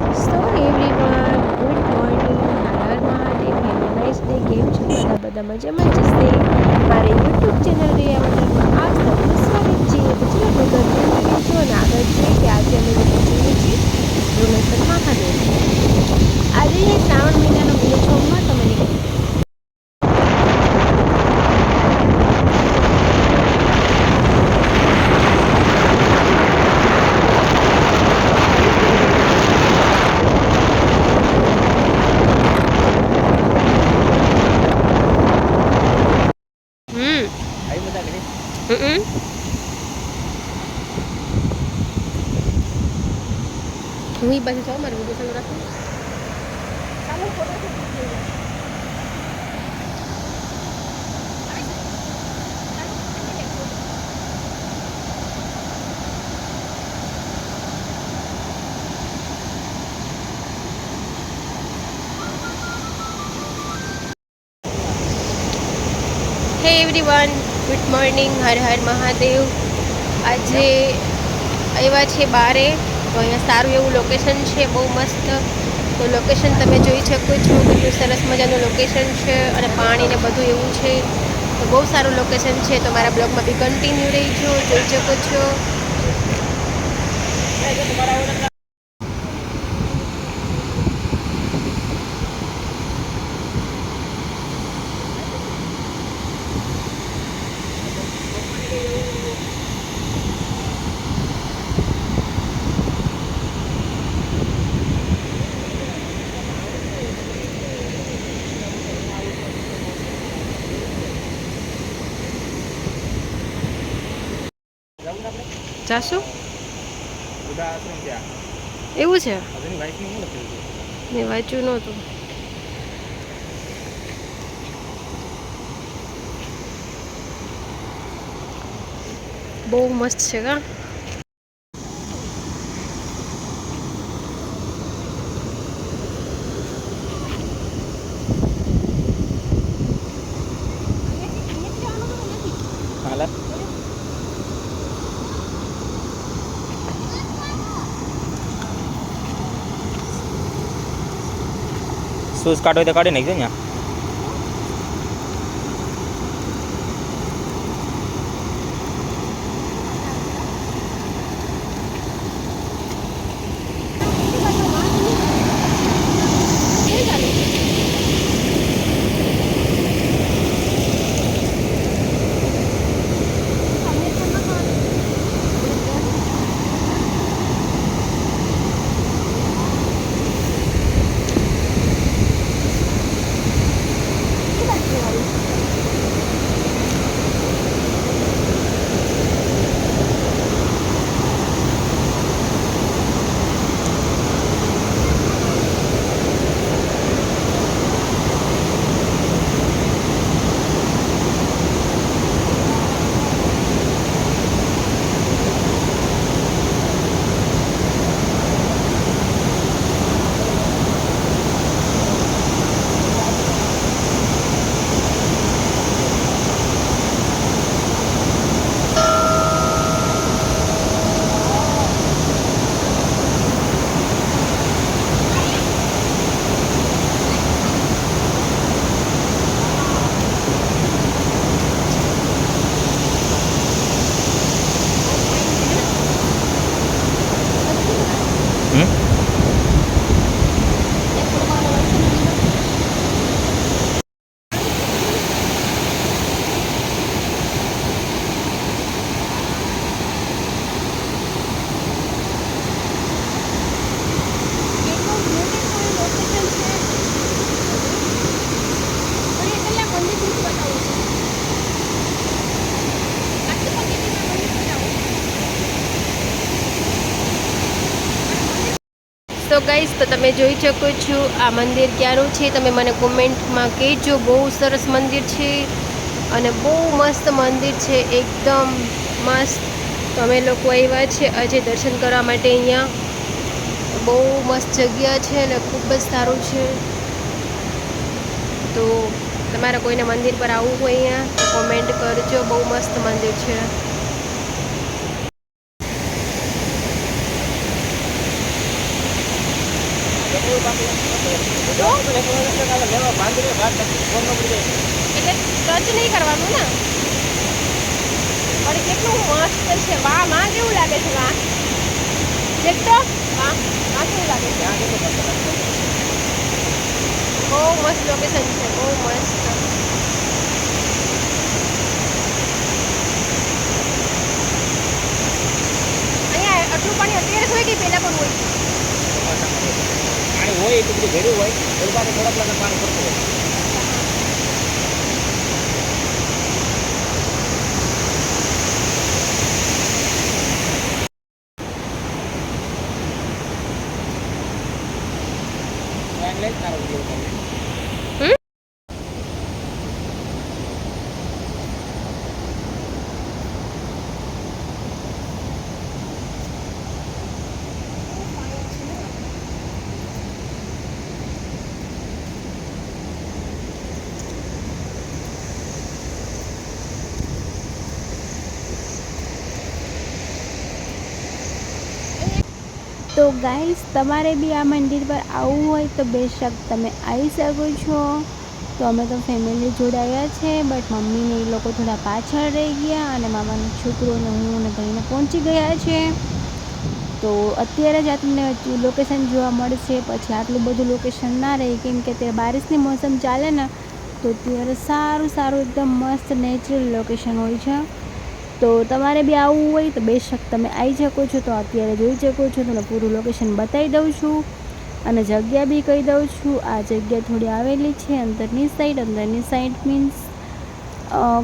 So everyone good morning Har Mahadev have day કેમ છો બધા બધા મજામાં જ હશે મારી યુટ્યુબ ચેનલ રિયા વટરમાં આપ સૌનું સ્વાગત છે. ગુજરાત વગર જોઈ રહેજો અને આગળ છે કે આજે અમે લોકો જોઈએ છીએ ભુવનેશ્વર મહાદેવ આજે શ્રાવણ મહિનાનો મહિનો સોમવાર તમે હું ઈ બાજુ જાઉં મારે વીડિયો ચાલુ રાખું hey everyone good morning Har Har Mahadev આજે આવ્યા છે બારે તો અહીંયા સારું એવું લોકેશન છે, બહુ મસ્ત. તો લોકેશન તમે જોઈ શકો છો, કેટલું સરસ મજાનું લોકેશન છે અને પાણીને બધું એવું છે. તો બહુ સારું લોકેશન છે. તો મારા બ્લોગમાં બી કન્ટિન્યુ રહીજો, જોઈ શકો છો. બધા એવું છે? મેં વાંચ્યું નહોતું. બહુ મસ્ત છે કા શૂઝ કાઢો હોય તો કાઢી નાખજો ત્યાં તો ગાઈસ તો તમે જોઈ શકો છો આ મંદિર ક્યાંનું છે. તમે મને કોમેન્ટમાં કહેજો, બહુ સરસ મંદિર છે અને બહુ મસ્ત મંદિર છે, એકદમ મસ્ત. તો અમે લોકો આવ્યા છે આજે દર્શન કરવા માટે અહીંયા. બહુ મસ્ત જગ્યા છે અને ખૂબ જ સારું છે. તો તમારે કોઈને મંદિર પર આવવું હોય અહીંયા કોમેન્ટ કરજો, બહુ મસ્ત મંદિર છે. એટલે ટચ નહીં કરવાનું ને. પણ કેટલું મસ્ત છે. વાહમાં કેવું લાગે છે, વાહ. દેખ તો વાહ વાહ, કેવું લાગે છે? બહુ મસ્ત લોકેશન છે, બહુ મસ્ત. અહીંયા આટલું પાણી અત્યારે જ હોય કે પહેલા પણ હોય? પાણી હોય એટલું બધું ભેરું હોય એ પાસે થોડાક લાગે પાણી પડતું હોય એટલે જ ગાઈસ, તમારે બી આ મંદિર પર આવવું હોય તો બેશક તમે આવી શકો છો. તો અમે તો ફેમિલી જોડાયા છે બટ મમ્મીને એ લોકો થોડા પાછળ રહી ગયા અને મામાનો છોકરો અને હું અને ભાઈને પહોંચી ગયા છે. તો અત્યારે જ આ તમને લોકેશન જોવા મળશે. પછી આટલું બધું લોકેશન ના રહે, કેમ કે અત્યારે બારિશની મોસમ ચાલે ને, તો અત્યારે સારું સારું એકદમ મસ્ત નેચરલ લોકેશન હોય છે. તો તમારે બી આવવું હોય તો બેશક તમે આવી શકો છો, તો અત્યારે જોઈ શકો છો, તમને પૂરું લોકેશન બતાવી દઉં છું. અને જગ્યા બી કહી દઉં છું, આ જગ્યા થોડી આવેલી છે, અંદરની સાઈડ અંદરની સાઈડ મીન્સ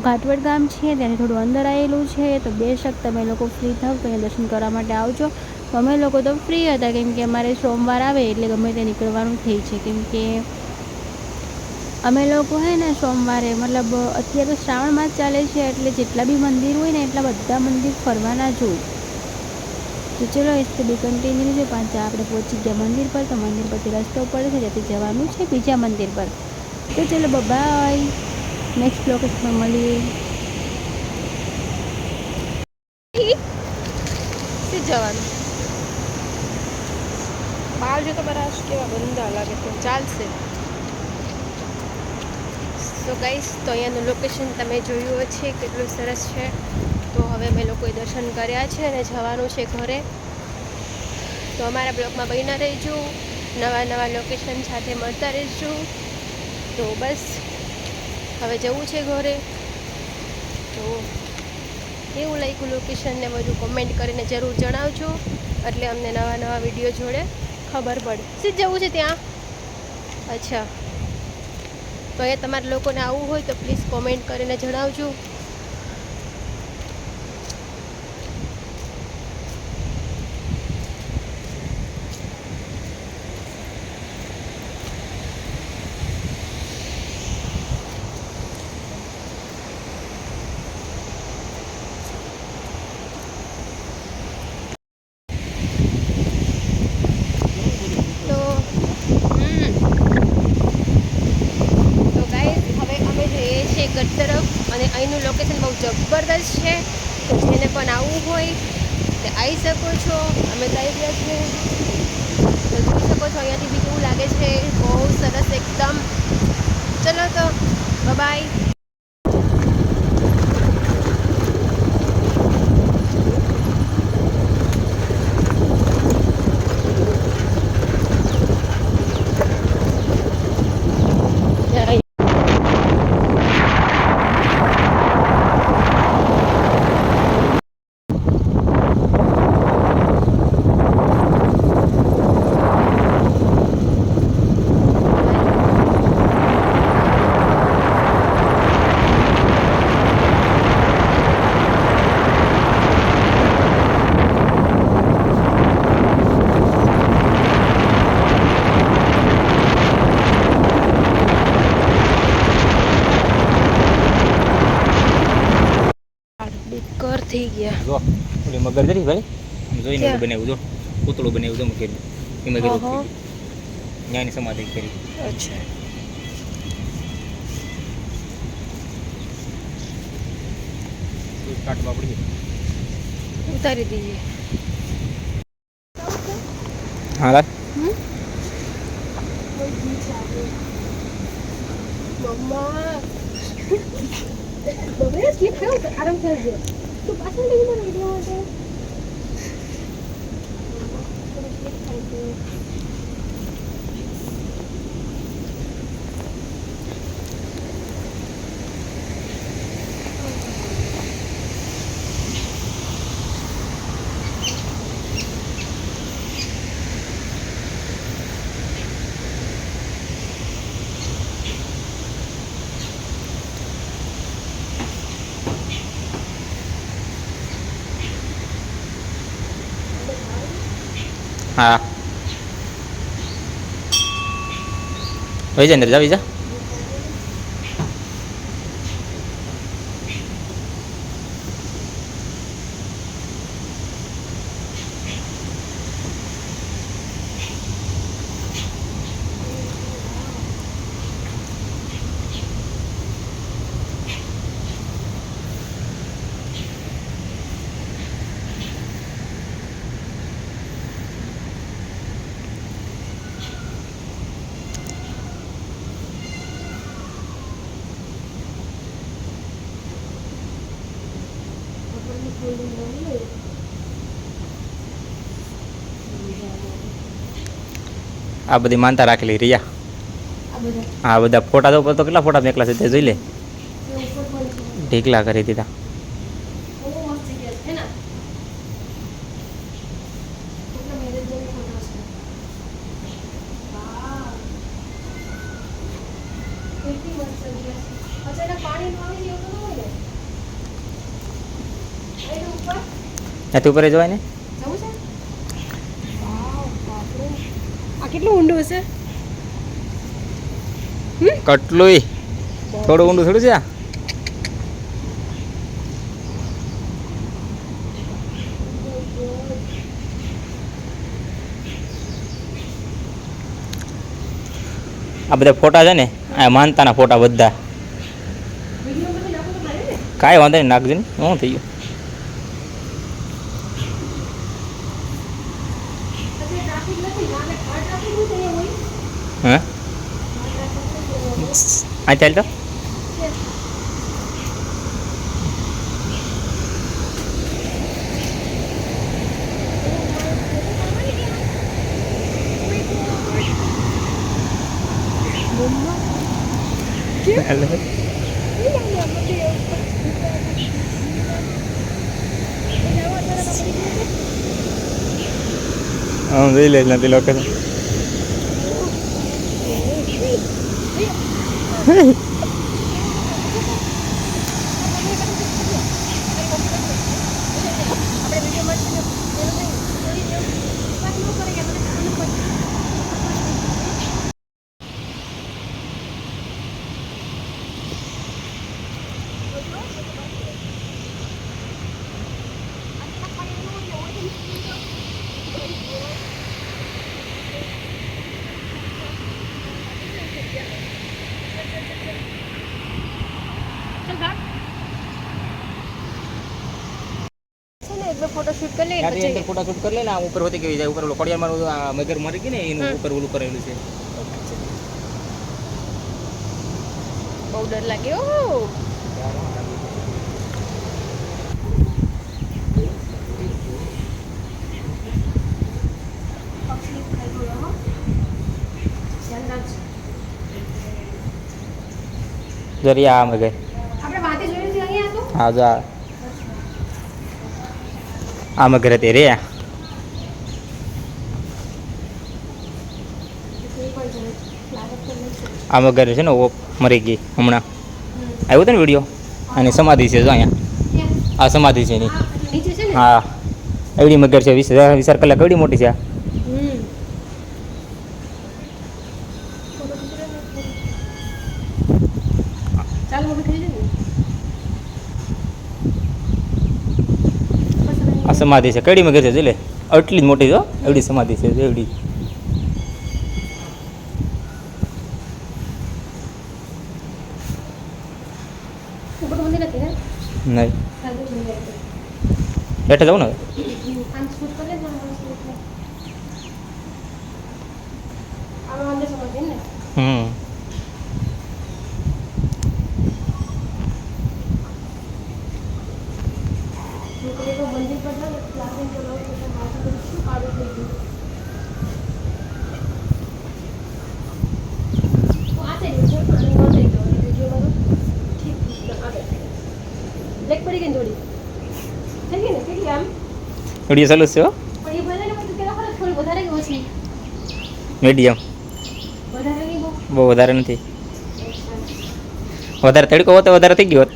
ઘાટવડ ગામ છે, ત્યાંથી થોડું અંદર આવેલું છે, તો બેશક તમે લોકો ફ્રી થાવ તો દર્શન કરવા માટે આવજો. અમે લોકો તો ફ્રી હતા, કેમ કે અમારે સોમવાર આવે એટલે ગમે તે નીકળવાનું થઈ છે, કેમ કે અમે લોકો હે ને સોમવારે, મતલબ અત્યારે તો શ્રાવણ માસ ચાલે છે, એટલે જેટલા બી મંદિર હોય ને એટલા બધા મંદિર ફરવાના જ હોય. તો ચલો એટલે બી કન્ટિન્યુ છે, પાંચ આપણે પહોંચી ગયા મંદિર પર, તો મંદિર પરથી રસ્તો પડે છે ત્યાંથી જવાનું છે બીજા મંદિર પર. તો ચલો બાય નેક્સ્ટ લોકેશન મળીએ. જવાનું? બહાર જો તો બરાશ કેવા ગંદા લાગે તો ચાલશે. સો ગાઈસ તો અહીંયાનું લોકેશન તમે જોયું છે કેટલું સરસ છે. તો હવે અમે લોકોએ દર્શન કર્યા છે અને જવાનું છે ઘરે. તો અમારા બ્લોગમાં બહીના રહેજો. નવા નવા લોકેશન સાથે મળતા રહેજો. તો બસ, હવે જવું છે ઘરે. તો કેવું લાગ્યું લોકેશનને બધું કોમેન્ટ કરીને જરૂર જણાવજો. એટલે અમને નવા નવા વીડિયો જોડે ખબર પડે. સીધ જવું છે ત્યાં? અચ્છા. તો અહીંયા તમારા લોકોને આવવું હોય તો પ્લીઝ કોમેન્ટ કરીને જણાવજો તો હમ તો ગાઈસ હવે અમે જઈએ છીએ ગઢ તરફ અને અહીંનું લોકેશન બહુ જબરદસ્ત છે તો જેને પણ આવવું હોય તે આવી શકો છો. અમે તો ગયા છીએ. તો જોઈ શકો છો, અહીંયાથી બી કેવું લાગે છે. બહુ સરસ, એકદમ. ચલો તો બાય બેકર થઈ ગયા જો. ઓલી મગર જરી ભાઈ? આમ જોઈને? ઓલું બનાવ્યું જો. પૂતળું બનાવ્યું જો મૂકેલું એ મગર જ્ઞાની સમાધિ કરી. અચ્છા. તો કાઢવા ઉતારી દઈએ. હા લાલ મમ્મા. બબે સ્લીપ થયો આરામ કરજે તું પાછળ લઈ મને વિડિયો માટે વહી જા અંદર જા વહી આ બધી માનતા રાખેલી રિયા આ બધા? ફોટા તો તો કેટલા ફોટા મેકલા છે તે જોઈ લે. ઢીકલા કરી દીધા. બહુ ઉપર? જોવાય છે કેટલું ઊંડું હશે? કટલુંય. થોડું ઊંડું થોડું છે? આ બધા ફોટા છે ને આ માનતાના ફોટા બધા. કાંઈ વાંધો નહીં નાખજો ને. શું થઈ ગયું અત્યારે ટ્રાફિક નથી નાને કાર ટ્રાફિક હોય તો અહીંયા હોય હે કાર ટ્રાફિક હોય આ ચાલ તો ほら行った。ત્યાંથી અંદર ફોટા શૂટ કરી લે ને આ ઉપર હોતી કેવી જાય ઉપર ઓલો ઓલું આ મગર મરી ગઈ ને એનું ઉપર ઓલું કરેલું છે. બહુ ડર લાગે ઓ જરિયા આ મગર. આપણે વાતે જોયું છે અહીંયા તો? હા જો. આ મગર રે તો નહીં આ મગર છે ને ઓપ મરી ગઈ હમણાં. આવ્યો હતો ને વીડિયો અને સમાધિ છે જો અહીંયા. આ સમાધિ છે એની. હા. એવડી મગર છે વીસ વીસ કલાક એવડી મોટી છે આ. હમ ચાલ મમ્મી ખાઈ લે આ સમાધિ છે કડી મગર છે જોઈ લે આટલી જ મોટી જો એવડી સમાધિ છે જો એવડી ઉપર મંદિર નથી ને નહીં ચાલ તો જઈએ હેઠે જવું ને હવે? આમ શૂટ કરી લે ને આમ શૂટ કરે આમાં અંદર સમજ ને હમ મંદિર પર જાઓ ને ક્લાસિંગ કરો એટલે માથું બધું શું કાળું થઈ ગયું હું આ સાઈડ છું અને આ સાઈડ જાઉં એટલે જો બધું ઠીક આગળ બ્લેક પડી ગઈ ને થોડી થઈ ગઈ ને કેટલી આમ વીડિયો ચાલુ છે મીડિયમ. બહુ? વધારે નથી. વધારે તડકો હોત વધારે થઈ ગયો હોત.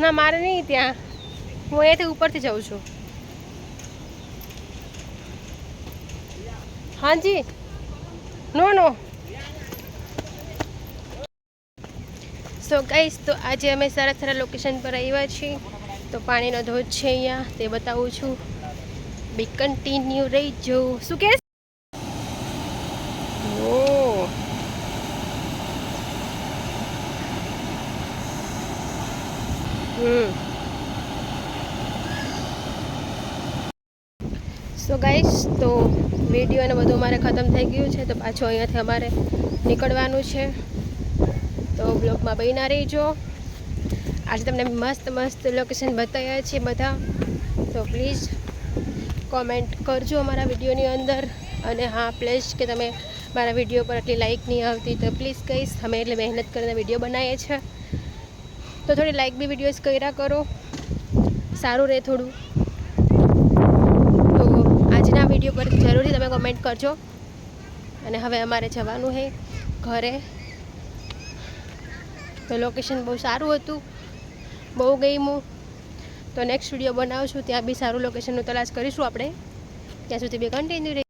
ના મારે નહીં ત્યાં. હું અહીંયાથી ઉપરથી જાઉં છું. હાજી. નો નો. સો ગાઈસ તો આજે અમે સારા સારા લોકેશન પર આવ્યા છીએ. તો પાણીનો ધોધ છે અહીંયા, તે બતાવું છું. બી કન્ટિન્યુ રહી જવું શું કે? સો ગાઈસ તો વીડિયો અને બધું અમારે ખતમ થઈ ગયું છે, તો પાછું અહીંયાથી અમારે નીકળવાનું છે. તો બ્લોગમાં બહીના રહીજો. આજે તમને મસ્ત મસ્ત લોકેશન બતાવ્યા છે બધા. તો પ્લીઝ કોમેન્ટ કરજો અમારા વિડીયોની અંદર. અને હા પ્લીઝ કે તમે મારા વીડિયો પર આટલી લાઇક નહીં આવતી, તો પ્લીઝ કહીશ. અમે એટલે મહેનત કરીને વીડિયો બનાવીએ છીએ. તો થોડી લાઇક બી વિડીયોઝ કર્યા કરો. સારું રહે થોડું તો આજના વીડિયો પર જરૂરથી તમે કોમેન્ટ કરજો. અને હવે અમારે જવાનું છે ઘરે. તો લોકેશન બહુ સારું હતું. બહુ ગઈ હું તો નેક્સ્ટ વીડિયો બનાવશું. ત્યાં બી સારું લોકેશનનું તલાશ કરીશું આપણે. ત્યાં સુધી બે કન્ટિન્યુ રહી.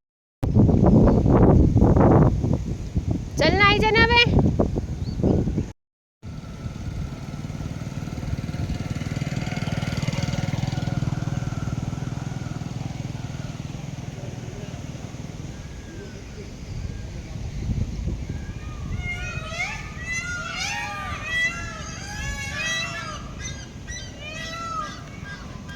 ચાલ ના આવી જાય ને હવે.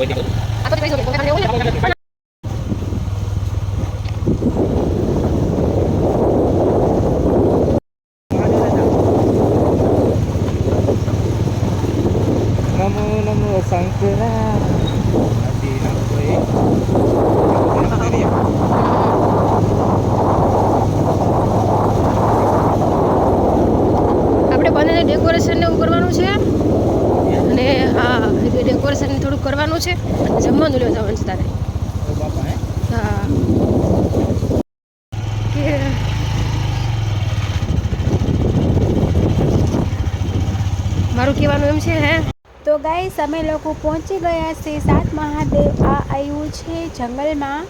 কইতে পারি আচ্ছা ঠিক আছে ওখানে ওই મારું કહેવાનું એમ છે, હે? તો ગાઈસ અમે લોકો પહોંચી ગયા છે સાત મહાદેવ. આ આવ્યું છે જંગલમાં.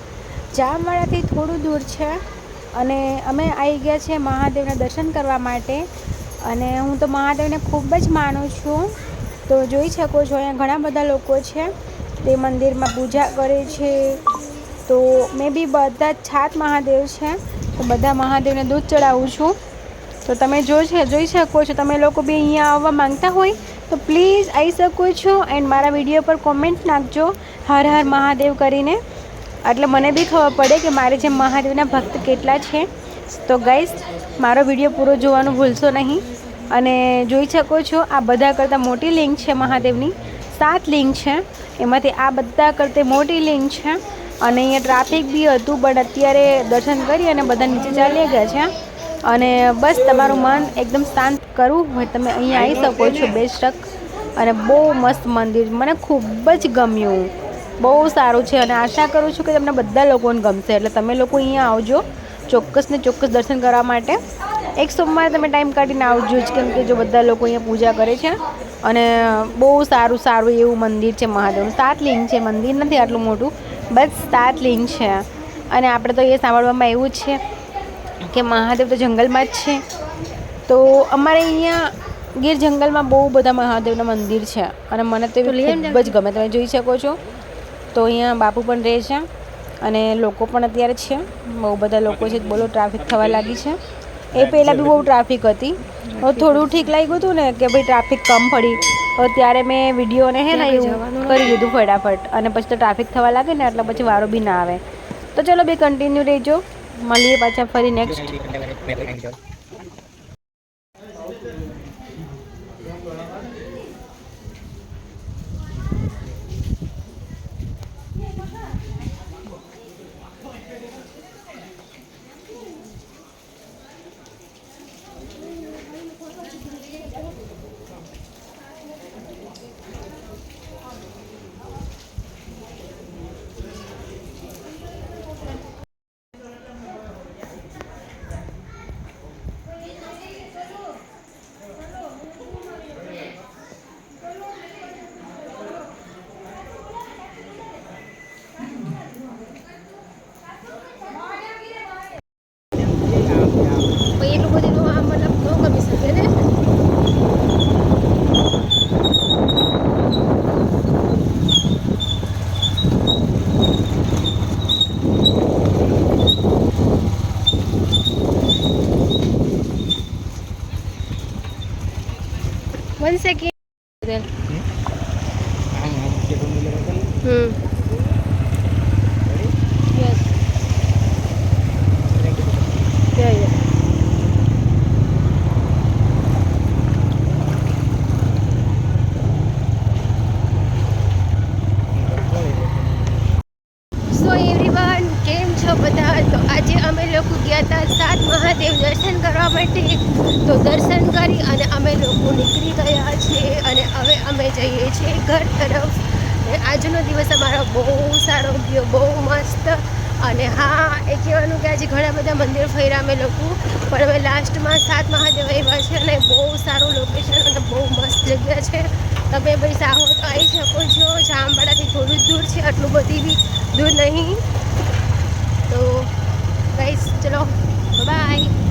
જામવાડાથી થોડું દૂર છે. અને અમે આવી ગયા છે મહાદેવના દર્શન કરવા માટે. અને હું તો મહાદેવને ખૂબ જ માનું છું. તો જોઈ શકો છો, અહીંયા ઘણા બધા લોકો છે. તે મંદિરમાં પૂજા કરે છે. તો મેં બી બધા જ સાત મહાદેવ છે. તો બધા મહાદેવને દૂધ ચડાવું છું. તો તમે જો જોઈ શકો છો. તમે લોકો બી અહીંયા આવવા માંગતા હોય, તો પ્લીઝ આવી શકો છો એન્ડ મારા વીડિયો પર કોમેન્ટ નાખજો. હર હર મહાદેવ કરીને. એટલે મને બી ખબર પડે કે મારે જે મહાદેવના ભક્ત કેટલા છે. તો ગાઈસ મારો વીડિયો પૂરો જોવાનું ભૂલશો નહીં. અને જોઈ શકો છો, આ બધા કરતાં મોટી લિંક છે મહાદેવની. સાત લિંક છે. એમાંથી આ બધા કરતાં મોટી લિંક છે. અને અહીંયા ટ્રાફિક બી હતું બટ અત્યારે દર્શન કરી અને બધા નીચે ચાલી ગયા છે. અને બસ તમારું મન એકદમ શાંત કરવું હોય, તમે અહીંયા આવી શકો છો બેશક અને બહુ મસ્ત મંદિર. મને ખૂબ જ ગમ્યું. બહુ સારું છે અને આશા કરું છું કે તમને બધા લોકોને ગમશે. એટલે તમે લોકો અહીંયા આવજો ચોક્કસ ને ચોક્કસ દર્શન કરવા માટે. એક સોમવાર તમે ટાઈમ કાઢીને આવજો જ, કેમ કે જો બધા લોકો અહીંયા પૂજા કરે છે. અને બહુ સારું સારું એવું મંદિર છે મહાદેવનું. સાત લિંગ છે, મંદિર નથી આટલું મોટું, બસ સાત લિંગ છે. અને આપણે તો એ સાંભળવામાં એવું જ છે. કે મહાદેવ તો જંગલમાં જ છે. તો અમારે અહીંયા ગીર જંગલમાં બહુ બધા મહાદેવના મંદિર છે. અને મને તો. ખૂબ જ ગમે તમે જોઈ શકો છો. તો અહીંયા બાપુ પણ રહે છે અને લોકો પણ અત્યારે છે. બહુ બધા લોકો છે બોલો ટ્રાફિક થવા લાગી છે. એ પહેલાં બી બહુ ટ્રાફિક હતી. હવે થોડું ઠીક લાગ્યું હતું ને કે ભાઈ ટ્રાફિક કમ પડી. તો ત્યારે મેં વિડીયોને હે ને એવું કરી દીધું ફટાફટ. અને પછી તો ટ્રાફિક થવા લાગે ને એટલે પછી વારો બી ના આવે. તો ચલો બે કન્ટિન્યુ રહેજો. મળીએ પાછા ફરી નેક્સ્ટ Fíjense મસ્ત. અને હા, એ કહેવાનું કે આજે ઘણા બધા મંદિર ફર્યા અમે લોકો, પણ અમે લાસ્ટમાં સાત મહાદેવ આવ્યા છે અને બહુ સારું લોકેશન અને બહુ મસ્ત જગ્યા છે. તમે ભાઈ સાહો તો આવી શકો છો, જામવાડાથી થોડું દૂર છે, આટલું બધી બી દૂર નહીં. તો ગાઈસ ચલો બાય